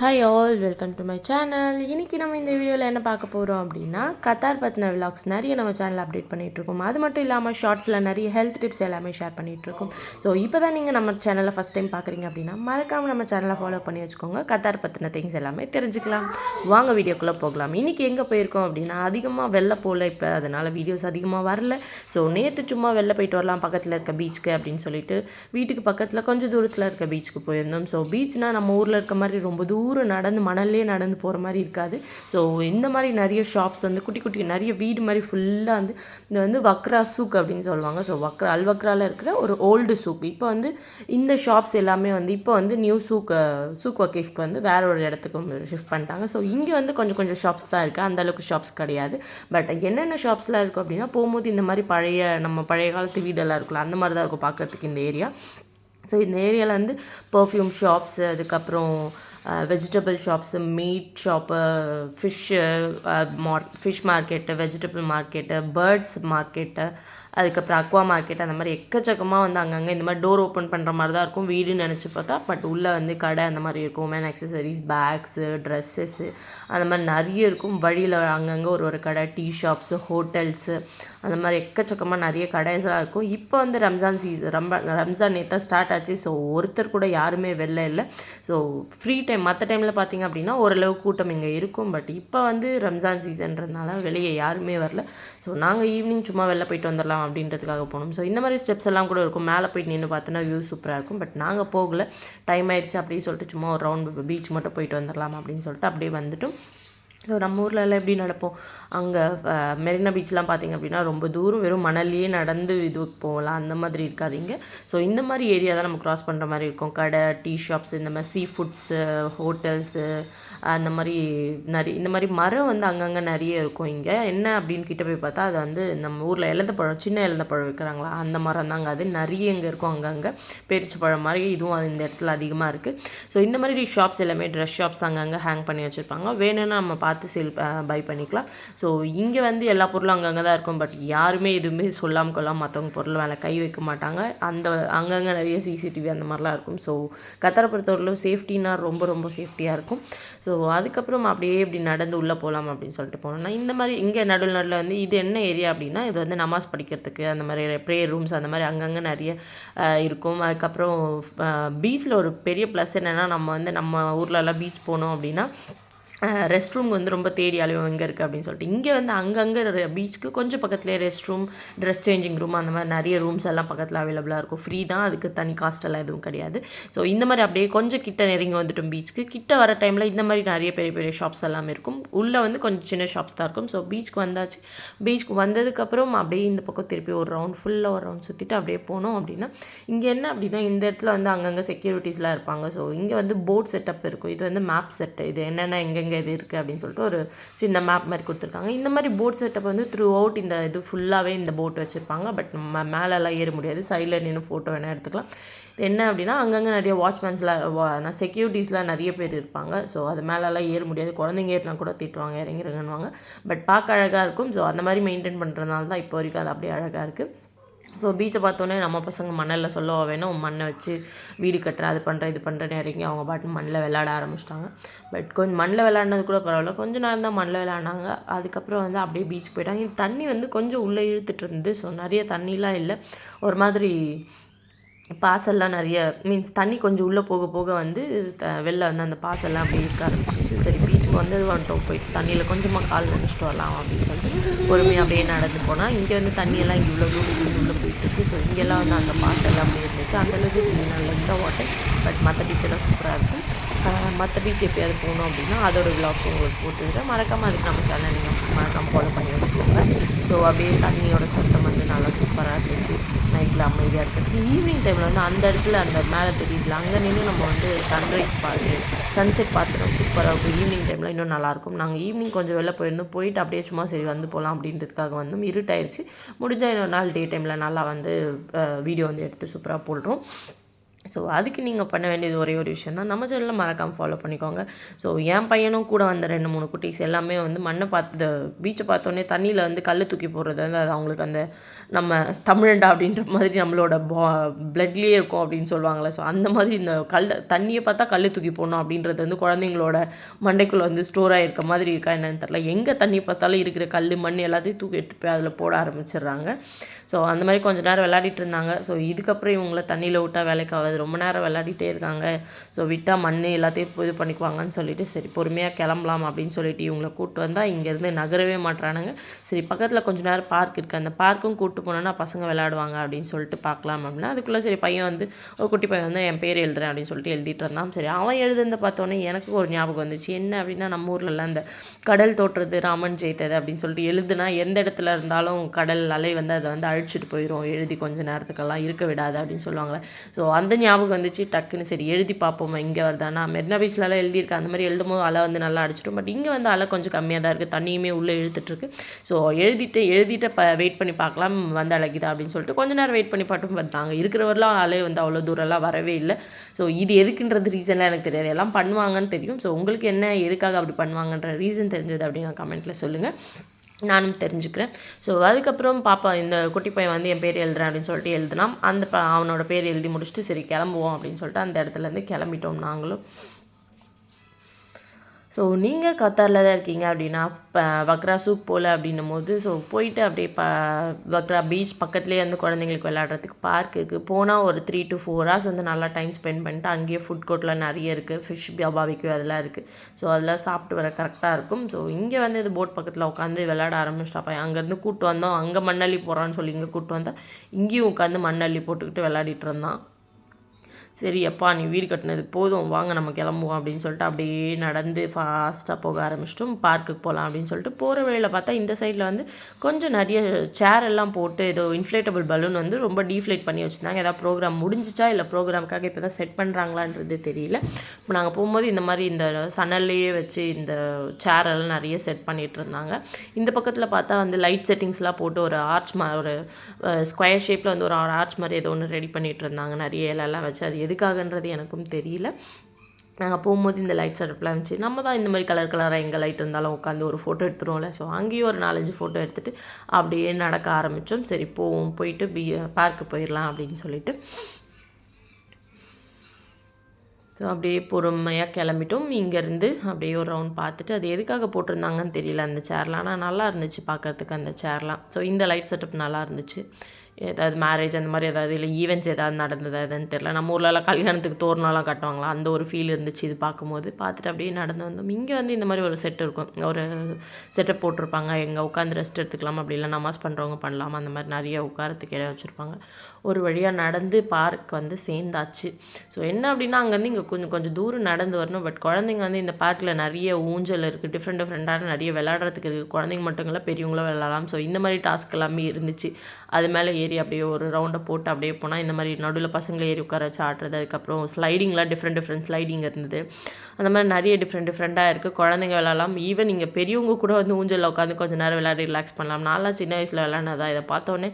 Hi all welcome to my channel இன்றைக்கி நம்ம இந்த வீடியோவில் என்ன பார்க்க போகிறோம் அப்படின்னா கத்தார் பற்றின விலாக்ஸ் நிறைய நம்ம சேனல் அப்டேட் பண்ணிகிட்ருக்கோம் அது மட்டும் இல்லாமல் ஷார்ட்ஸில் நிறைய ஹெல்த் டிப்ஸ் எல்லாமே ஷேர் பண்ணிகிட்ருக்கோம் ஸோ இப்போ தான் நீங்கள் நம்ம சேனலை ஃபஸ்ட் டைம் பார்க்குறீங்க அப்படின்னா மறக்காமல் நம்ம சேனலை ஃபாலோ பண்ணி வச்சுக்கோங்க. கத்தார் பற்றின திங்ஸ் எல்லாமே தெரிஞ்சுக்கலாம். வாங்க வீடியோக்குள்ளே போகலாம். இன்றைக்கி எங்கே போயிருக்கோம் அப்படின்னா அதிகமாக வெளில போகல இப்போ அதனால் வீடியோஸ் அதிகமாக வரல. ஸோ நேற்று சும்மா வெளில போயிட்டு வரலாம் பக்கத்தில் இருக்க பீச்சுக்கு அப்படின்னு சொல்லிட்டு வீட்டுக்கு பக்கத்தில் கொஞ்சம் தூரத்தில் இருக்க பீச்சுக்கு போயிருந்தோம். ஸோ பீச்னால் நம்ம ஊரில் இருக்க மாதிரி ரொம்ப தூரம் தூரம் நடந்து மணல்லே நடந்து போகிற மாதிரி இருக்காது. ஸோ இந்த மாதிரி நிறைய ஷாப்ஸ் வந்து குட்டி குட்டி நிறைய வீடு மாதிரி ஃபுல்லாக வந்து இந்த வந்து வக்ரா சூக் அப்படின்னு சொல்லுவாங்க. ஸோ வக்ரா அல்வக்ராவில் இருக்கிற ஒரு ஓல்டு சூக். இப்போ வந்து இந்த ஷாப்ஸ் எல்லாமே வந்து இப்போ வந்து நியூ சூக் சூக் வக்கீஃப்க்கு வந்து வேற ஒரு இடத்துக்கு ஷிஃப்ட் பண்ணிட்டாங்க. ஸோ இங்கே வந்து கொஞ்சம் கொஞ்சம் ஷாப்ஸ் தான் இருக்குது அந்தளவுக்கு ஷாப்ஸ் கிடையாது. பட் என்னென்ன ஷாப்ஸ்லாம் இருக்கும் அப்படின்னா போகும்போது இந்த மாதிரி பழைய நம்ம பழைய காலத்து வீடெல்லாம் இருக்குல்ல அந்த மாதிரி தான் இருக்கும் பார்க்குறதுக்கு இந்த ஏரியா ஸோ இந்த ஏரியாவில் வந்து பர்ஃப்யூம் ஷாப்ஸு அதுக்கப்புறம் vegetable shops meat shop fish மார் fish market vegetable market birds market அதுக்கப்புறம் அக்வா மார்க்கெட் அந்த மாதிரி எக்கச்சக்கமாக வந்து அங்கங்கே இந்த மாதிரி டோர் ஓப்பன் பண்ணுற மாதிரி தான் இருக்கும். வீடுன்னு நினச்சி பார்த்தா பட் உள்ளே வந்து கடை அந்த மாதிரி இருக்கும். மேன் அக்சசரிஸ் பேக்ஸு ட்ரெஸ்ஸஸ்ஸு அந்த மாதிரி நிறைய இருக்கும். வழியில் அங்கங்கே ஒரு ஒரு கடை டீ ஷாப்ஸு ஹோட்டல்ஸு அந்த மாதிரி எக்கச்சக்கமாக நிறைய கடைஸ்லாம் இருக்கும். இப்போ வந்து ரம்ஜான் சீசன் ரொம்ப ரம்ஜான் நேற்று ஸ்டார்ட் ஆச்சு. ஸோ ஒருத்தர் கூட யாருமே வெளில இல்லை. ஸோ ஃப்ரீ டைம் மற்ற டைமில் பார்த்திங்க அப்படின்னா ஓரளவு கூட்டம் இங்கே இருக்கும். பட் இப்போ வந்து ரம்ஜான் சீசன்றதுனால வெளியே யாருமே வரல. ஸோ நாங்கள் ஈவினிங் சும்மா வெளில போயிட்டு வந்துடலாம் அப்படின்றதுக்காக போனோம். ஸோ இந்த மாதிரி ஸ்டெப்ஸ் எல்லாம் கூட இருக்கும். மேலே போயிட்டு நின்று பார்த்தோன்னா வியூ சூப்பராக இருக்கும். பட் நாங்கள் போகல. டைம் ஆயிடுச்சு அப்படின்னு சொல்லிட்டு சும்மா ஒரு ரவுண்ட் பீச் மட்டும் போயிட்டு வந்துடலாம் அப்படின்னு சொல்லிட்டு அப்படியே வந்துட்டு ஸோ நம்ம ஊரில் எல்லாம் எப்படி நடப்போம்? அங்கே மெரினா பீச்லாம் பார்த்திங்க அப்படின்னா ரொம்ப தூரம் வெறும் மணல்லையே நடந்து இதுக்கு போகலாம். அந்த மாதிரி இருக்காதிங்க. ஸோ இந்த மாதிரி ஏரியா தான் நம்ம க்ராஸ் பண்ணுற மாதிரி இருக்கும். கடை டீ ஷாப்ஸ் இந்த மாதிரி சீ ஃபுட்ஸு ஹோட்டல்ஸு அந்த மாதிரி நிறைய இந்த மாதிரி மரம் வந்து அங்கங்கே நிறைய இருக்கும் இங்கே. என்ன அப்படின்னு கிட்ட போய் பார்த்தா அது வந்து நம்ம ஊரில் இழந்த பழம் சின்ன இழந்த பழம் வைக்கிறாங்களா அந்த மரம் தாங்க. அது நிறைய இங்கே இருக்கும் அங்கங்கே. பேரிச்சு பழம் மாதிரி இதுவும் அது இந்த இடத்துல அதிகமாக இருக்குது ஸோ இந்த மாதிரி ஷாப்ஸ் எல்லாமே ட்ரெஸ் ஷாப்ஸ் அங்கங்கே ஹேங் பண்ணி வச்சுருப்பாங்க. வேணும்னா நம்ம பார்த்து பார்த்து சேல் பை பண்ணிக்கலாம். ஸோ இங்கே வந்து எல்லா பொருளும் அங்கங்கே தான் இருக்கும். பட் யாருமே எதுவுமே சொல்லாமல் கொள்ளாமல் மற்றவங்க பொருள் மேலே கை வைக்க மாட்டாங்க. அந்த அங்கங்கே நிறைய சிசிடிவி அந்த மாதிரிலாம் இருக்கும். ஸோ கத்தரை பொறுத்தவரையிலும் சேஃப்டினா ரொம்ப ரொம்ப சேஃப்டியாக இருக்கும். ஸோ அதுக்கப்புறம் அப்படியே இப்படி நடந்து உள்ளே போகலாம் அப்படின்னு சொல்லிட்டு போனோம்னா இந்த மாதிரி இங்கே நடுவில் நடுவில் வந்து இது என்ன ஏரியா அப்படின்னா இது வந்து நமாஸ் படிக்கிறதுக்கு அந்த மாதிரி ப்ரேயர் ரூம்ஸ் அந்த மாதிரி அங்கங்கே நிறைய இருக்கும். அதுக்கப்புறம் பீச்சில் ஒரு பெரிய ப்ளஸ் என்னென்னா நம்ம வந்து நம்ம ஊர்லலாம் பீச் போனோம் அப்படின்னா ரெஸ்ட் ரூம் வந்து ரொம்ப தேடி அலையும் எங்கே இருக்குது அப்படின்னு சொல்லிட்டு. இங்கே வந்து அங்கங்கே பீச்சுக்கு கொஞ்சம் பக்கத்துலேயே rest room dress changing room அந்த மாதிரி நிறைய ரூம்ஸ் எல்லாம் பக்கத்தில் அவைலபிளாக இருக்கும். ஃப்ரீ தான் அதுக்கு தனி காஸ்டெல்லாம் எதுவும் கிடையாது. ஸோ இந்த மாதிரி அப்படியே கொஞ்சம் கிட்ட நெருங்கி வந்துட்டோம் பீச்சுக்கு கிட்ட வர டைமில் இந்த மாதிரி நிறைய பெரிய பெரிய ஷாப்ஸ் எல்லாமே இருக்கும். உள்ளே வந்து கொஞ்சம் சின்ன ஷாப்ஸ் தான் இருக்கும். ஸோ பீச்சுக்கு வந்தாச்சு. பீச்சுக்கு வந்ததுக்கப்புறம் அப்படியே இந்த பக்கம் திருப்பி ஒரு ரவுண்ட் ஃபுல்லாக ஒரு ரவுண்ட் சுற்றிட்டு அப்படியே போனோம் அப்படின்னா இங்கே என்ன அப்படின்னா இந்த இடத்துல வந்து அங்கங்கே செக்யூரிட்டிஸ்லாம் இருப்பாங்க. ஸோ இங்கே வந்து போட் செட்டப் இருக்கும். இது வந்து மேப் செட்டு இது என்னென்ன எங்கே எங்கே இது இருக்குது அப்படின்னு சொல்லிட்டு ஒரு சின்ன மேப் மாதிரி கொடுத்துருக்காங்க. இந்த மாதிரி போட் செட்டப் வந்து த்ரூ அவுட் இந்த இது ஃபுல்லாகவே இந்த போட் வச்சுருப்பாங்க. பட் நம்ம மேலெல்லாம் ஏற முடியாது. சைடில் நின்று ஃபோட்டோ வேணால் எடுத்துக்கலாம். என்ன அப்படின்னா அங்கங்கே நிறைய வாட்ச்மேன்ஸ்லாம் செக்யூரிட்டிஸ்லாம் நிறைய பேர் இருப்பாங்க. ஸோ அது மேலெல்லாம் ஏற முடியாது. குழந்தைங்க ஏறினா கூட திட்டுவாங்க இறங்கிறங்கன்னுவாங்க பட் பார்க்க அழகாக இருக்கும். ஸோ அந்த மாதிரி மெயின்டைன் பண்ணுறதுனால தான் இப்போ வரைக்கும் அது அப்படியே அழகாக இருக்குது ஸோ பீச்சை பார்த்தோன்னே நம்ம பசங்க மணலில் சொல்லவா வேணும் மண்ணை வச்சு வீடு கட்டுற அது பண்ணுற இது பண்ணுறேன்னு இறங்கி அவங்க பாட்டு மண்ணில் விளாட ஆரம்பிச்சிட்டாங்க. பட் கொஞ்சம் மண்ணில் விளாட்னது கூட பரவாயில்ல. கொஞ்சம் நேரம் தான் மண்ணில் விளாடினாங்க. அதுக்கப்புறம் வந்து அப்படியே பீச் போயிட்டாங்க. தண்ணி வந்து கொஞ்சம் உள்ளே இழுத்துட்டு இருந்தது. ஸோ நிறைய தண்ணிலாம் இல்லை. ஒரு மாதிரி பாசல்லாம் நிறைய மீன்ஸ் தண்ணி கொஞ்சம் உள்ளே போக போக வந்து த வெளில வந்து அந்த பாசல்லாம் அப்படியே இருக்க ஆரம்பிச்சிச்சு. சரி பீச்சுக்கு வந்து வந்துட்டோம் போயிட்டு தண்ணியில் கொஞ்சமாக கால் நினச்சிட்டு வரலாம் அப்படின்னு சொல்லிட்டு பொறுமையாக அப்படியே நடந்து போனால் இங்கே வந்து தண்ணியெல்லாம் இவ்வளோ தூரம் உள்ளே போயிட்டுருக்கு ஸோ இங்கெல்லாம் வந்து அந்த பாசெல்லாம் அப்படியே இருந்துச்சு. அந்தளவுக்கு நல்ல இந்த வாட்டர் பட் மற்ற பீச்செல்லாம் சூப்பராக இருக்கும். மற்ற பீச் எப்பயாவது போகணும் அப்படின்னா அதோடய விளாக்ஸ் உங்களுக்கு போட்டுக்கிறேன் மறக்காமல் அதுக்கு நம்ம சேனல் நீங்கள் மறக்காமல் ஃபாலோ பண்ணி வச்சுக்கோங்க. ஸோ அப்படியே தண்ணியோட சத்தம் வந்து நல்லா சூப்பராக இருந்துச்சு. நைட்டில் அமைதியாக இருக்கிறதுக்கு ஈவினிங் டைமில் வந்து அந்த இடத்துல அந்த மேலே தெரியுதுல அங்கே நின்று நம்ம வந்து சன்ரைஸ் பார்த்து சன்செட் பார்த்துட்டோம். சூப்பராக இருக்கும். ஈவினிங் டைமில் இன்னும் நல்லாயிருக்கும் நாங்கள் ஈவினிங் கொஞ்சம் வெளில போயிருந்தோம். போயிட்டு அப்படியே சும்மா சரி வந்து போகலாம் அப்படின்றதுக்காக வந்து இருட்டாயிருச்சு. முடிஞ்சால் இன்னொரு நாள் டே டைமில் நல்லா வந்து வீடியோ வந்து எடுத்து சூப்பராக போடுறோம். ஸோ அதுக்கு நீங்கள் பண்ண வேண்டியது ஒரே ஒரு விஷயம் தான். நம்ம சேனலில் மறக்காமல் ஃபாலோ பண்ணிக்கோங்க. ஸோ என் பையனும் கூட வந்த ரெண்டு மூணு குட்டீஸ் எல்லாமே வந்து மண்ணை பார்த்து பீச்சை பார்த்தோன்னே தண்ணியில் வந்து கல் தூக்கி போடுறது வந்து அது அவங்களுக்கு அந்த நம்ம தமிழண்டா அப்படின்ற மாதிரி நம்மளோட பா பிளட்லேயே இருக்கும் அப்படின்னு சொல்லுவாங்களே ஸோ அந்த மாதிரி இந்த கல் தண்ணியை பார்த்தா கல் தூக்கி போடணும் அப்படின்றது வந்து குழந்தைங்களோட மண்டைக்குள்ளே வந்து ஸ்டோர் ஆகிருக்க மாதிரி இருக்கா என்னென்னு தெரில எங்கே தண்ணி பார்த்தாலும் இருக்கிற கல் மண் எல்லாத்தையும் தூக்கி எடுத்து போய் அதில் போட ஆரம்பிச்சிடுறாங்க. ஸோ அந்த மாதிரி கொஞ்ச நேரம் விளையாடிட்டு இருந்தாங்க. ஸோ இதுக்கப்புறம் இவங்கள தண்ணியில் விட்டால் வேலைக்கு ஆகாது. ரொம்ப நேரம் விளையாடிட்டே இருக்காங்க. ஸோ விட்டால் மண் எல்லாத்தையும் இது பண்ணிக்குவாங்கன்னு சொல்லிட்டு சரி பொறுமையாக கிளம்பலாம் அப்படின்னு சொல்லிட்டு இவங்களை கூப்பிட்டு வந்தால் இங்கேருந்து நகரவே மாட்டுறானுங்க சரி பக்கத்தில் கொஞ்ச நேரம் பார்க் இருக்குது அந்த பார்க்கும் கூப்பிட்டு போனோன்னா பசங்க விளையாடுவாங்க அப்படின்னு சொல்லிட்டு பார்க்கலாம் அப்படின்னா அதுக்குள்ளே சரி பையன் வந்து ஒரு குட்டி பையன் வந்து என் பேர் எழுதுறேன் அப்படின்னு சொல்லிட்டு எழுதிட்டு இருந்தான். சரி அவன் எழுதுனதை பார்த்தோன்னே எனக்கு ஒரு ஞாபகம் வந்துச்சு. என்ன அப்படின்னா நம்ம ஊர்லலாம் அந்த கடல் தோற்றுறது ராமன் ஜெயித்தது அப்படின்னு சொல்லிட்டு எழுதுனா எந்த இடத்துல இருந்தாலும் கடல் அலை வந்து அதை வந்து அழிச்சிட்டு போயிடும் எழுதி கொஞ்ச நேரத்துக்கெல்லாம் இருக்க விடாது அப்படின்னு சொல்லுவாங்களே. ஸோ அந்த ஞாபகம் வந்துச்சு டக்குன்னு சரி எழுதி பார்ப்போம் இங்கே வருதானா? மெரினா பீச்லலாம் எழுதியிருக்கேன் அந்த மாதிரி எழுதும் போது அலை வந்து நல்லா அடிச்சிடும். பட் இங்கே வந்து அலை கொஞ்சம் கம்மியாக தான் இருக்குது தண்ணியுமே உள்ளே இழுத்துட்ருக்கு ஸோ எழுதிட்டு எழுதிட்டு ப வெயிட் பண்ணி பார்க்கலாம் வந்து அழைக்குதா அப்படின்னு சொல்லிட்டு கொஞ்ச நேரம் வெயிட் பண்ணி பார்த்தோம் பட் நாங்கள் இருக்கிறவரெலாம் அலை வந்து அவ்வளோ தூரம்லாம் வரவே இல்லை. ஸோ இது எதுக்குன்றது ரீசன்லாம் எனக்கு தெரியாது. எல்லாம் பண்ணுவாங்கன்னு தெரியும். ஸோ உங்களுக்கு என்ன எதுக்காக அப்படி பண்ணுவாங்கன்ற ரீசன் தெரிஞ்சது அப்படின்னு கமெண்ட்டில் சொல்லுங்கள் நானும் தெரிஞ்சுக்கிறேன். ஸோ அதுக்கப்புறம் பாப்பா இந்த குட்டி பையன் வந்து என் பேர் எழுதுறேன் அப்படின்னு சொல்லிட்டு எழுதினான். அந்த ப அவனோட பேர் எழுதி முடிச்சுட்டு சரி கிளம்புவோம் அப்படின்னு சொல்லிட்டு அந்த இடத்துலேருந்து கிளம்பிட்டோம் நாங்களும். ஸோ நீங்கள் கத்தாரில் தான் இருக்கீங்க அப்படின்னா இப்போ வக்ரா சூப் போல் அப்படின்னும் போது ஸோ போயிட்டு அப்படியே ப வக்ரா பீச் பக்கத்துலேயே வந்து குழந்தைங்களுக்கு விளையாடுறதுக்கு பார்க் இருக்குது போனால் ஒரு த்ரீ டு ஃபோர் ஹவர்ஸ் வந்து நல்லா டைம் ஸ்பெண்ட் பண்ணிட்டு அங்கேயே ஃபுட் கோர்ட்லாம் நிறைய இருக்குது ஃபிஷ் பாபிக்கு அதெல்லாம் இருக்குது ஸோ அதெல்லாம் சாப்பிட்டு வர கரெக்டாக இருக்கும். ஸோ இங்கே வந்து இது போட் பக்கத்தில் உட்காந்து விளையாட ஆரம்பிச்சிட்டாப்பா அங்கேருந்து கூப்பிட்டு வந்தோம் அங்கே மண்ணள்ளி போகிறான்னு சொல்லி இங்கே கூப்பிட்டு வந்தால் இங்கேயும் உட்காந்து மண்ணள்ளி போட்டுக்கிட்டு விளையாடிட்டு இருந்தான். சரி அப்பா நீ வீடு கட்டினது போதும் வாங்க நம்ம கிளம்புவோம் அப்படின்னு சொல்லிட்டு அப்படியே நடந்து ஃபாஸ்ட்டாக போக ஆரம்பிச்சிட்டோம். பார்க்குக்கு போகலாம் அப்படின்னு சொல்லிட்டு போகிற வழியில் பார்த்தா இந்த சைடில் வந்து கொஞ்சம் நிறைய சேர் எல்லாம் போட்டு ஏதோ இன்ஃப்ளேட்டபிள் பலூன் வந்து ரொம்ப டீஃப்ளேட் பண்ணி வச்சுருந்தாங்க. ஏதாவது ப்ரோக்ராம் முடிஞ்சிச்சா இல்லை ப்ரோக்ராமுக்காக இப்போ தான் செட் பண்ணுறாங்களான்றது தெரியல. இப்போ நாங்கள் போகும்போது இந்த மாதிரி இந்த சனல்லையே வச்சு இந்த சேர் எல்லாம் நிறைய செட் பண்ணிகிட்டு இருந்தாங்க. இந்த பக்கத்தில் பார்த்தா வந்து லைட் செட்டிங்ஸ்லாம் போட்டு ஒரு ஆர்ச் மா ஒரு ஸ்கொயர் ஷேப்பில் வந்து ஒரு ஆர்ச் மாதிரி ஏதோ ஒன்று ரெடி பண்ணிகிட்டு இருந்தாங்க. நிறைய இலெல்லாம் வச்சு அது எதுக்காகன்றது எனக்கும் தெரியல. நாங்கள் போகும்போது இந்த லைட் செட்டப்லாம் இருந்துச்சு. நம்ம தான் இந்த மாதிரி கலர் கலராக எங்கே லைட் இருந்தாலும் உட்காந்து ஒரு ஃபோட்டோ எடுத்துருவோம்ல. ஸோ அங்கேயும் ஒரு நாலஞ்சு ஃபோட்டோ எடுத்துகிட்டு அப்படியே நடக்க ஆரம்பித்தோம் சரி போவோம். போயிட்டு பி பார்க்கு போயிடலாம் அப்படின்னு சொல்லிட்டு. ஸோ அப்படியே பொறுமையாக கிளம்பிட்டோம். இங்கேருந்து அப்படியே ஒரு ரவுண்ட் பார்த்துட்டு அது எதுக்காக போட்டிருந்தாங்கன்னு தெரியல அந்த சேர்லாம் ஆனால் நல்லா இருந்துச்சு பார்க்குறதுக்கு அந்த சேர்லாம் ஸோ இந்த லைட் செட்டப் நல்லா இருந்துச்சு. ஏதாவது மேரேஜ் அந்த மாதிரி ஏதாவது இல்லை ஈவெண்ட்ஸ் ஏதாவது நடந்ததா எதுன்னு தெரில நம்ம ஊர்லலாம் கல்யாணத்துக்கு தோரணம்லாம் கட்டுவாங்களா? அந்த ஒரு ஃபீல் இருந்துச்சு இது பார்க்கும்போது. பார்த்துட்டு அப்படியே நடந்து வந்தோம். இங்கே வந்து இந்த மாதிரி ஒரு செட் இருக்கும். ஒரு செட்டப் போட்டிருப்பாங்க. எங்கே உட்காந்து ரெஸ்ட் எடுத்துக்கலாம் அப்படி இல்லை நமாஸ் பண்ணுறவங்க பண்ணலாம். அந்த மாதிரி நிறைய உட்காரத்துக்கு இடம் வச்சுருப்பாங்க. ஒரு வழியாக நடந்து பார்க் வந்து சேர்ந்தாச்சு. ஸோ என்ன அப்படின்னா அங்கேருந்து இங்கே கொஞ்சம் கொஞ்சம் தூரம் நடந்து வரணும். பட் குழந்தைங்க வந்து இந்த பார்க்கில் நிறைய ஊஞ்சல் இருக்குது டிஃப்ரெண்ட் டிஃப்ரெண்ட்டான நிறைய விளையாடுறதுக்கு இருக்குது குழந்தைங்க மட்டும் இல்லை பெரியவங்களும் விளையாடலாம். ஸோ இந்த மாதிரி டாஸ்க் எல்லாமே இருந்துச்சு. அது மேலே ஏறி அப்படியே ஒரு ரவுண்டை போட்டு அப்படியே போனால் இந்த மாதிரி நடுவில் பசங்களை ஏறி உட்கார வச்சு ஆடுறது அதுக்கப்புறம் ஸ்லைடிங்லாம் டிஃப்ரெண்ட் டிஃப்ரெண்ட் ஸ்லைடிங் இருந்தது. அந்த மாதிரி நிறைய டிஃப்ரெண்ட் டிஃப்ரெண்ட்டாக இருக்குது குழந்தைங்க விளாட்லாம் ஈவன் இங்கே பெரியவங்க கூட வந்து ஊஞ்சலில் உட்காந்து கொஞ்சம் நேரம் விளையாடி ரிலாக்ஸ் பண்ணலாம். நான்லாம் சின்ன வயசில் விளாட்னதா இதை பார்த்தோன்னே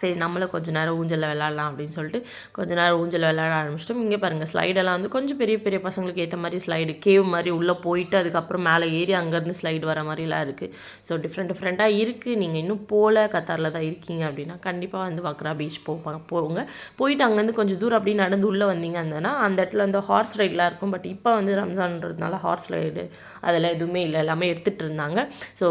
சரி நம்மளும் கொஞ்ச நேரம் ஊஞ்சலில் விளாட்லாம் அப்படின்னு சொல்லிட்டு கொஞ்ச நேரம் ஊஞ்சலில் விளாட ஆரம்பிச்சிட்டோம். இங்கே பாருங்கள் ஸ்லைடெல்லாம் வந்து கொஞ்சம் பெரிய பெரிய பசங்களுக்கு ஏற்ற மாதிரி ஸ்லைடு கேவ் மாதிரி உள்ளே போயிட்டு அதுக்கப்புறம் மேலே ஏறி அங்கேருந்து ஸ்லைடு வர மாதிரிலாம் இருக்குது ஸோ டிஃப்ரெண்ட் டிஃப்ரெண்ட்டாக இருக்குது நீங்கள் இன்னும் போகல கத்தாரில் தான் இருக்கீங்க அப்படின்னா கண்டிப்பாக வந்து வக்ரா பீச் போப்பாங்க போங்க. போயிட்டு அங்கேருந்து கொஞ்சம் தூரம் அப்படி நடந்து உள்ளே வந்தீங்க அந்தனா அந்த இடத்துல அந்த ஹார்ஸ் ரைட்லாம் இருக்கும். பட் இப்போ வந்து ரம்ஜான்றதுனால ஹார்ஸ் ரைடு அதெல்லாம் எதுவுமே இல்லை. எல்லாமே எடுத்துகிட்டு இருந்தாங்க. ஸோ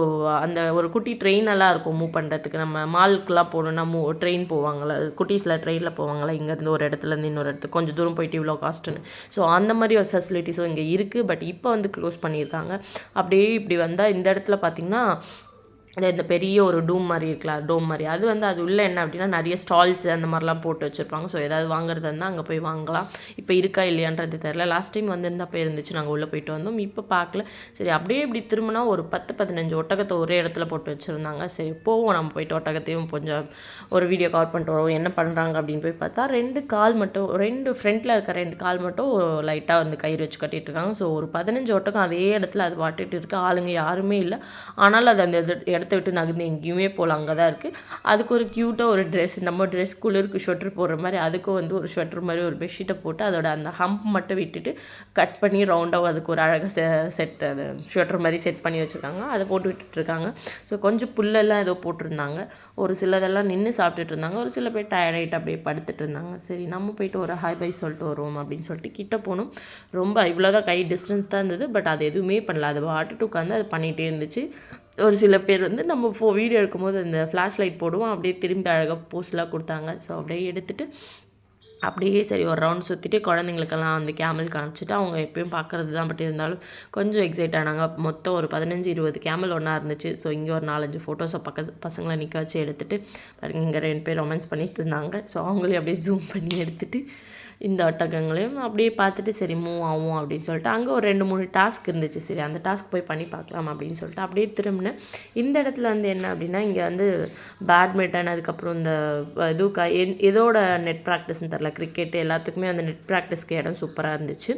அந்த ஒரு குட்டி ட்ரெயின் எல்லாம் இருக்கும் மூவ் பண்ணுறதுக்கு நம்ம மாலுக்குலாம் போகணுன்னா மூ ட்ரெயின் போவாங்களா குட்டீஸில் ட்ரெயினில் போவாங்களா இங்கேருந்து ஒரு இடத்துலேருந்து இன்னொரு இடத்துக்கு. கொஞ்சம் தூரம் போயிட்டு இவ்வளோ காஸ்ட்டுன்னு ஸோ அந்த மாதிரி ஒரு ஃபெசிலிட்டிஸும் இங்கே இருக்குது பட் இப்போ வந்து க்ளோஸ் பண்ணியிருக்காங்க. அப்படியே இப்படி வந்தால் இந்த இடத்துல பார்த்திங்கன்னா இந்த பெரிய ஒரு டூம் மாதிரி இருக்கலாம் டோம் மாதிரி. அது வந்து அது உள்ளே என்ன அப்படின்னா நிறைய ஸ்டால்ஸ் அந்த மாதிரிலாம் போட்டு வச்சுருப்பாங்க. ஸோ ஏதாவது வாங்குறது இருந்தால் அங்கே போய் வாங்கலாம். இப்போ இருக்கா இல்லையான்றது தெரில லாஸ்ட் டைம் வந்து போய் இருந்துச்சு. நாங்கள் உள்ளே போயிட்டு வந்தோம். இப்போ பார்க்கல சரி அப்படியே இப்படி திரும்பினா ஒரு பத்து பதினஞ்சு ஒட்டகத்தை ஒரே இடத்துல போட்டு வச்சுருந்தாங்க. சரி போவோம். நம்ம போயிட்டு ஒட்டகத்தையும் கொஞ்சம் ஒரு வீடியோ கவர் பண்ணிட்டு வரோம் என்ன பண்ணுறாங்க அப்படின்னு போய் பார்த்தா ரெண்டு கால் மட்டும் ரெண்டு ஃப்ரண்ட்டில் இருக்க ரெண்டு கால் மட்டும் லைட்டாக வந்து கயிறு வச்சு கட்டிகிட்டு இருக்காங்க. ஸோ ஒரு பதினஞ்சு ஒட்டகம் அதே இடத்துல அது வாட்டிட்டு இருக்குது ஆளுங்க யாருமே இல்லை. ஆனால் அது அந்த இடத்த விட்டு நகர்ந்து எங்கேயுமே போகலாம் அங்கே தான் இருக்குது அதுக்கு ஒரு க்யூட்டாக ஒரு ட்ரெஸ் நம்ம ட்ரெஸ் குளிருக்கு ஸ்வெட்டர் போடுற மாதிரி அதுக்கும் வந்து ஒரு ஸ்வெட்டர் மாதிரி ஒரு பெட்ஷீட்டை போட்டு அதோட அந்த ஹம்ப் மட்டும் விட்டுட்டு கட் பண்ணி ரவுண்டாக அதுக்கு ஒரு அழகாக செ செட் அது ஸ்வெட்டர் மாதிரி செட் பண்ணி வச்சுருக்காங்க. அதை போட்டு விட்டுட்ருக்காங்க. ஸோ கொஞ்சம் புல்லெல்லாம் ஏதோ போட்டிருந்தாங்க. ஒரு சிலதெல்லாம் நின்று சாப்பிட்டுட்டு இருந்தாங்க. ஒரு சில பேர் டயர்டாயிட்டு அப்படியே படுத்துட்டு இருந்தாங்க. சரி நம்ம போயிட்டு ஒரு ஹாய் பை சொல்லிட்டு வருவோம் அப்படின்னு சொல்லிட்டு கிட்டே போகணும் ரொம்ப இவ்வளோதான் கை டிஸ்டன்ஸ் தான் இருந்தது பட் அது எதுவுமே பண்ணல. அது வாட்டுட்டு உட்காந்து அது பண்ணிகிட்டே இருந்துச்சு. ஒரு சில பேர் வந்து நம்ம ஃபோ வீடியோ எடுக்கும்போது அந்த ஃப்ளாஷ் லைட் போடுவோம். அப்படியே திரும்பி அழகாக போஸ்ட்லாம் கொடுத்தாங்க. ஸோ அப்படியே எடுத்துகிட்டு அப்படியே சரி ஒரு ரவுண்ட் சுற்றிட்டு குழந்தைங்களுக்கெல்லாம் வந்து கேமல் காமிச்சிட்டு அவங்க எப்பயும் பார்க்குறது தான் பட் இருந்தாலும் கொஞ்சம் எக்ஸைட் ஆனாங்க. மொத்தம் ஒரு பதினஞ்சு இருபது கேமல் ஒன்றா இருந்துச்சு. ஸோ இங்கே ஒரு நாலஞ்சு ஃபோட்டோஸை பக்க பசங்களை நிற்க வச்சு எடுத்துகிட்டு பாருங்க இங்கே ரெண்டு பேர் ரொமான்ஸ் பண்ணிட்டு இருந்தாங்க. ஸோ அவங்களையும் அப்படியே ஜூம் பண்ணி எடுத்துகிட்டு இந்த ஒட்டகங்களையும் அப்படியே பார்த்துட்டு சரி மூவ் ஆகும் அப்படின்னு சொல்லிட்டு அங்கே ஒரு ரெண்டு மூணு டாஸ்க் இருந்துச்சு. சரி அந்த டாஸ்க் போய் பண்ணி பார்க்கலாம் அப்படின்னு சொல்லிட்டு அப்படியே திரும்பினேன். இந்த இடத்துல வந்து என்ன அப்படின்னா இங்கே வந்து பேட்மிண்டன் அதுக்கப்புறம் இந்த இதுக்கா க எதோட நெட் ப்ராக்டிஸ்னு தெரில கிரிக்கெட் எல்லாத்துக்குமே அந்த நெட் ப்ராக்டிஸ்க்கு இடம் சூப்பராக இருந்துச்சு.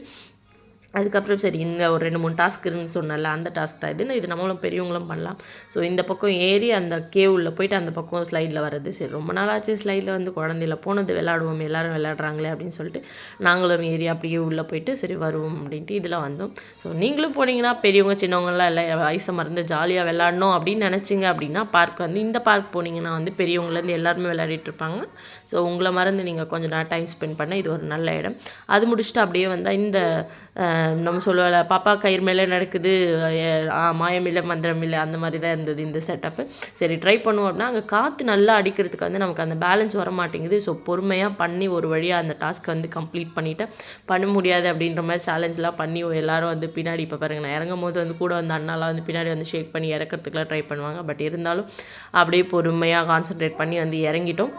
அதுக்கப்புறம் சரி இந்த ஒரு ரெண்டு மூணு டாஸ்க் இருக்குன்னு சொன்னல அந்த டாஸ்க் தான் இதுன்னு இது நம்மளும் பெரியவங்களும் பண்ணலாம். ஸோ இந்த பக்கம் ஏறி அந்த கேவுள்ள போயிட்டு அந்த பக்கம் ஸ்லைடில் வர்றது. சரி ரொம்ப நாளாச்சு ஸ்லைடில் வந்து குழந்தையில போனது. விளாடுவோம் எல்லோரும் விளாட்றாங்களே அப்படின்னு சொல்லிட்டு நாங்களும் ஏறி அப்படியே உள்ளே போயிட்டு சரி வருவோம் அப்படின்ட்டு இதில் வந்தோம். ஸோ நீங்களும் போனீங்கன்னா பெரியவங்க சின்னவங்களாம் இல்லை வயசை மறந்து ஜாலியாக விளாடணும் அப்படின்னு நினச்சிங்க அப்படின்னா பார்க் வந்து இந்த பார்க் போனீங்கன்னா வந்து பெரியவங்கலேருந்து எல்லாருமே விளையாடிட்டு இருப்பாங்க. ஸோ உங்களை மறந்து நீங்கள் கொஞ்சம் நேரம் டைம் ஸ்பெண்ட் பண்ண இது ஒரு நல்ல இடம். அது முடிச்சுட்டு அப்படியே வந்தால் இந்த நம்ம சொல்லுவோம்ல பாப்பா கயிறு மேலே நடக்குது மாயம் இல்லை மந்திரம் இல்லை அந்த மாதிரி தான் இருந்தது இந்த செட்டப்பு சரி ட்ரை பண்ணுவோம் அப்படின்னா அங்கே காற்று நல்லா அடிக்கிறதுக்கு வந்து நமக்கு அந்த பேலன்ஸ் வர மாட்டேங்குது. ஸோ பொறுமையாக பண்ணி ஒரு வழியாக அந்த டாஸ்க்கை வந்து கம்ப்ளீட் பண்ணிவிட்டேன் பண்ண முடியாது அப்படின்ற மாதிரி சேலஞ்செலாம் பண்ணி எல்லோரும் வந்து பின்னாடி இப்போ பாருங்கள் நான் இறங்கும் போது வந்து கூட வந்து அண்ணாலாம் வந்து பின்னாடி வந்து ஷேக் பண்ணி இறக்கிறதுக்குலாம் ட்ரை பண்ணுவாங்க. பட் இருந்தாலும் அப்படியே பொறுமையாக கான்சன்ட்ரேட் பண்ணி வந்து இறங்கிட்டோம்.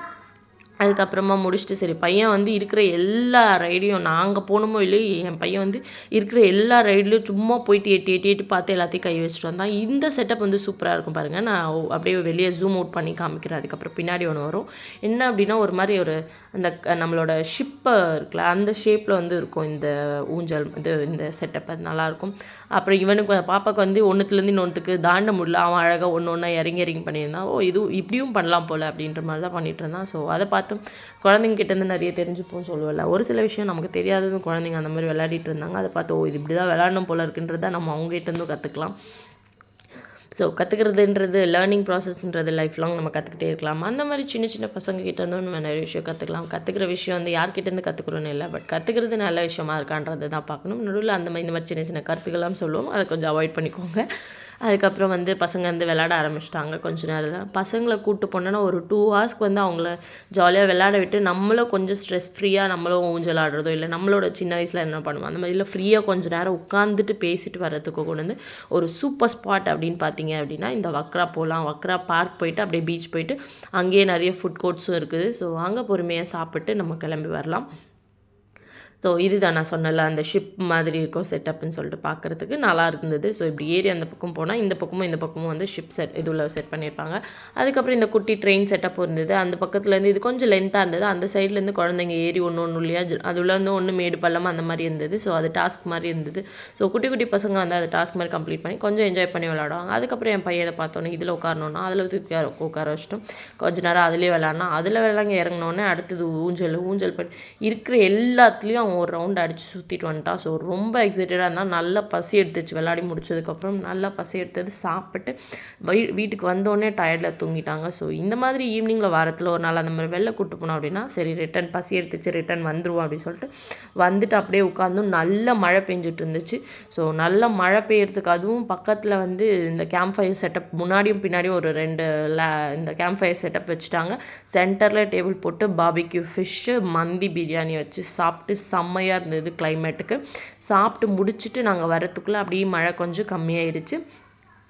அதுக்கப்புறமா முடிச்சுட்டு சரி பையன் வந்து இருக்கிற எல்லா ரைடையும் நாங்கள் போகணுமோ இல்லையோ என் பையன் வந்து இருக்கிற எல்லா ரைட்லேயும் சும்மா போயிட்டு எட்டி எட்டி எட்டி பார்த்து எல்லாத்தையும் கை வச்சுட்டு வந்தான். இந்த செட்டப் வந்து சூப்பராக இருக்கும் பாருங்கள் நான் அப்படியே வெளியே ஜூம் அவுட் பண்ணி காமிக்கிறேன். அதுக்கப்புறம் பின்னாடி ஒன்று வரும். என்ன அப்படின்னா ஒரு மாதிரி ஒரு அந்த நம்மளோட ஷிப்பை இருக்குல்ல அந்த ஷேப்பில் வந்து இருக்கும் இந்த ஊஞ்சல் இது இந்த செட்டப் அது நல்லாயிருக்கும் அப்புறம் இவனுக்கு பாப்பாவுக்கு வந்து ஒன்றுத்துலேருந்து இன்னொன்றுக்கு தாண்ட முடியல. அவன் அழகாக ஒன்று ஒன்றா இறங்கி இறங்கி பண்ணியிருந்தான். ஓ இது இப்படியும் பண்ணலாம் போல் அப்படின்ற மாதிரி தான் பண்ணிகிட்டு இருந்தான். ஸோ அதை பார்த்து குழந்தைங்க கிட்டேருந்து நிறைய தெரிஞ்சுப்போம் சொல்லுவோம்ல ஒரு சில விஷயம் நமக்கு தெரியாதது குழந்தைங்க அந்த மாதிரி விளையாடிட்டு இருந்தாங்க. அதை பார்த்து ஓ இது இப்படி தான் விளாடணும் போல் இருக்குன்றதை நம்ம அவங்ககிட்டேருந்து கற்றுக்கலாம் ஸோ கற்றுக்கிறதுன்றது லேர்னிங் ப்ராசஸ்ன்றது லைஃப் லாங் நம்ம கற்றுக்கிட்டே இருக்கலாம். அந்த மாதிரி சின்ன சின்ன பசங்க கிட்டேருந்தும் நம்ம நிறைய விஷயம் கற்றுக்கலாம் கற்றுக்கிற விஷயம் வந்து யார்கிட்டேருந்து கற்றுக்குறோன்னு இல்லை. பட் கற்றுக்கிறது நல்ல விஷயமா இருக்கான்றது தான் பார்க்கணும். நடுவில் அந்த மாதிரி இந்த மாதிரி சின்ன சின்ன கருத்துக்கள்லாம் சொல்லுவோம். அதை கொஞ்சம் அவாய்ட் பண்ணிக்கோங்க. அதுக்கப்புறம் வந்து பசங்க வந்து விளாட ஆரம்பிச்சிட்டாங்க கொஞ்ச நேரம் பசங்களை கூப்பிட்டு போனோன்னா ஒரு டூ ஹவர்ஸ்க்கு வந்து அவங்கள ஜாலியாக விளாட விட்டு நம்மளும் கொஞ்சம் ஸ்ட்ரெஸ் ஃப்ரீயாக நம்மளும் ஊஞ்சல் ஆடுறதோ இல்லை நம்மளோட சின்ன வயசில் என்ன பண்ணுவோம்? அந்த மாதிரிலாம் ஃப்ரீயாக கொஞ்சம் நேரம் உட்காந்துட்டு பேசிட்டு வர்றதுக்கு கொண்டு வந்து ஒரு சூப்பர் ஸ்பாட் அப்படின்னு பார்த்தீங்க அப்படின்னா இந்த வக்ரா போகலாம் வக்ரா பார்க் போயிட்டு அப்படியே பீச் போயிட்டு அங்கேயே நிறைய ஃபுட் கோர்ட்ஸும் இருக்குது. ஸோ அங்கே பொறுமையாக சாப்பிட்டு நம்ம கிளம்பி வரலாம். ஸோ இதுதான் நான் சொன்னல அந்த ஷிப் மாதிரி இருக்கும் செட்டப்னு சொல்லிட்டு பார்க்குறதுக்கு. நல்லா இருந்தது. ஸோ இப்படி ஏறி அந்த பக்கம் போனால் இந்த பக்கமும் இந்த பக்கமும் வந்து ஷிப் செட் இதில் செட் பண்ணியிருப்பாங்க. அதுக்கப்புறம் இந்த குட்டி ட்ரெயின் செட்டப் இருந்தது. அந்த பக்கத்துலேருந்து இது கொஞ்சம் லென்த்தாக இருந்தது. அந்த சைட்லேருந்து குழந்தைங்க ஏறி ஒன்று ஒன்று இல்லையா அதில் வந்து ஒன்று மேடு பள்ளமாக அந்த மாதிரி இருந்தது. ஸோ அது டாஸ்க் மாதிரி இருந்தது. ஸோ குட்டி குட்டி பசங்க வந்து அது டாஸ்க் மாதிரி கம்ப்ளீட் பண்ணி கொஞ்சம் என்ஜாய் பண்ணி விளாடுவாங்க அதுக்கப்புறம் என் பையனை பார்த்தோன்னே இதில் உட்காரணுன்னா அதில் தூக்கி உட்கார வச்சிட்டோம். கொஞ்ச நேரம் அதிலே விளாட்னா அதில் விளாங்க இறங்கினோடனே அடுத்தது ஊஞ்சல் ஊஞ்சல் பண்ணி இருக்கிற எல்லாத்துலேயும் அவன் ஒரு ரவுண்ட் அடித்து சுற்றிட்டு வந்துட்டான் ஸோ ரொம்ப எக்ஸைட்டடாக இருந்தால் நல்லா பசி எடுத்துச்சு. விளையாடி முடிச்சதுக்கப்புறம் நல்லா பசி எடுத்தது சாப்பிட்டு வீ வீட்டுக்கு வந்தோடனே டயர்டில் தூங்கிட்டாங்க. ஸோ இந்த மாதிரி ஈவினிங்கில் வாரத்தில் ஒரு நாள் அந்த மாதிரி வெளில கூட்டு போனோம் அப்படின்னா சரி ரிட்டன் பசி எடுத்துச்சு ரிட்டன் வந்துடுவோம் அப்படின்னு சொல்லிட்டு வந்துட்டு அப்படியே உட்காந்தும் நல்ல மழை பெஞ்சிட்டு இருந்துச்சு. ஸோ நல்ல மழை பெய்யறதுக்கு அதுவும் பக்கத்தில் வந்து இந்த கேம்ப் ஃபயர் செட்டப் முன்னாடியும் பின்னாடியும் ஒரு ரெண்டு லே இந்த கேம்ப் ஃபயர் செட்டப் வச்சுட்டாங்க. சென்டரில் டேபிள் போட்டு பாபிக்யூ ஃபிஷ்ஷு மந்தி பிரியாணி வச்சு சாப்பிட்டு செம்மையாக இருந்தது கிளைமேட்டுக்கு சாப்பிட்டு முடிச்சுட்டு நாங்கள் வரத்துக்குள்ளே அப்படியே மழை கொஞ்சம் கம்மியாயிருச்சு.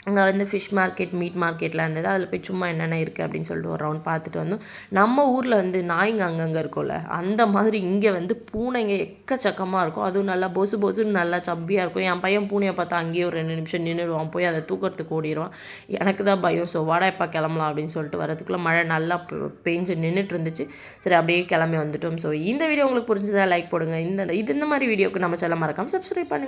அங்கே வந்து ஃபிஷ் மார்க்கெட் மீட் மார்க்கெட்லாம் இருந்தது. அதில் போய் சும்மா என்னென்ன இருக்குது அப்படின்னு சொல்லிட்டு ஒரு ரவுண்ட் பார்த்துட்டு வந்தோம். நம்ம ஊரில் வந்து நாய்ங்க அங்கங்கே இருக்கும்ல அந்த மாதிரி இங்கே வந்து பூனைங்க எக்கச்சக்கமாக இருக்கும். அதுவும் நல்லா பொசு பொசுன்னு நல்லா சப்பியாக இருக்கும். என் பையன் பூனையை பார்த்தா அங்கேயே ஒரு ரெண்டு நிமிஷம் நின்றுடுவான் போய் அதை தூக்கிறதுக்கு ஓடிடுவான். எனக்கு தான் பயம். ஸோ வாடா இப்போ கிளம்பலாம் அப்படின்னு சொல்லிட்டு வரதுக்குள்ளே மழை நல்லா பெஞ்சு நின்றுட்டு இருந்துச்சு சரி அப்படியே கிளம்பி வந்துட்டோம். ஸோ இந்த வீடியோ உங்களுக்கு புரிஞ்சதா? லைக் போடுங்க. இந்த இது இந்த மாதிரி வீடியோக்கு நம்ம சொல்ல மறக்காமல் சப்ஸ்கிரைப் பண்ணி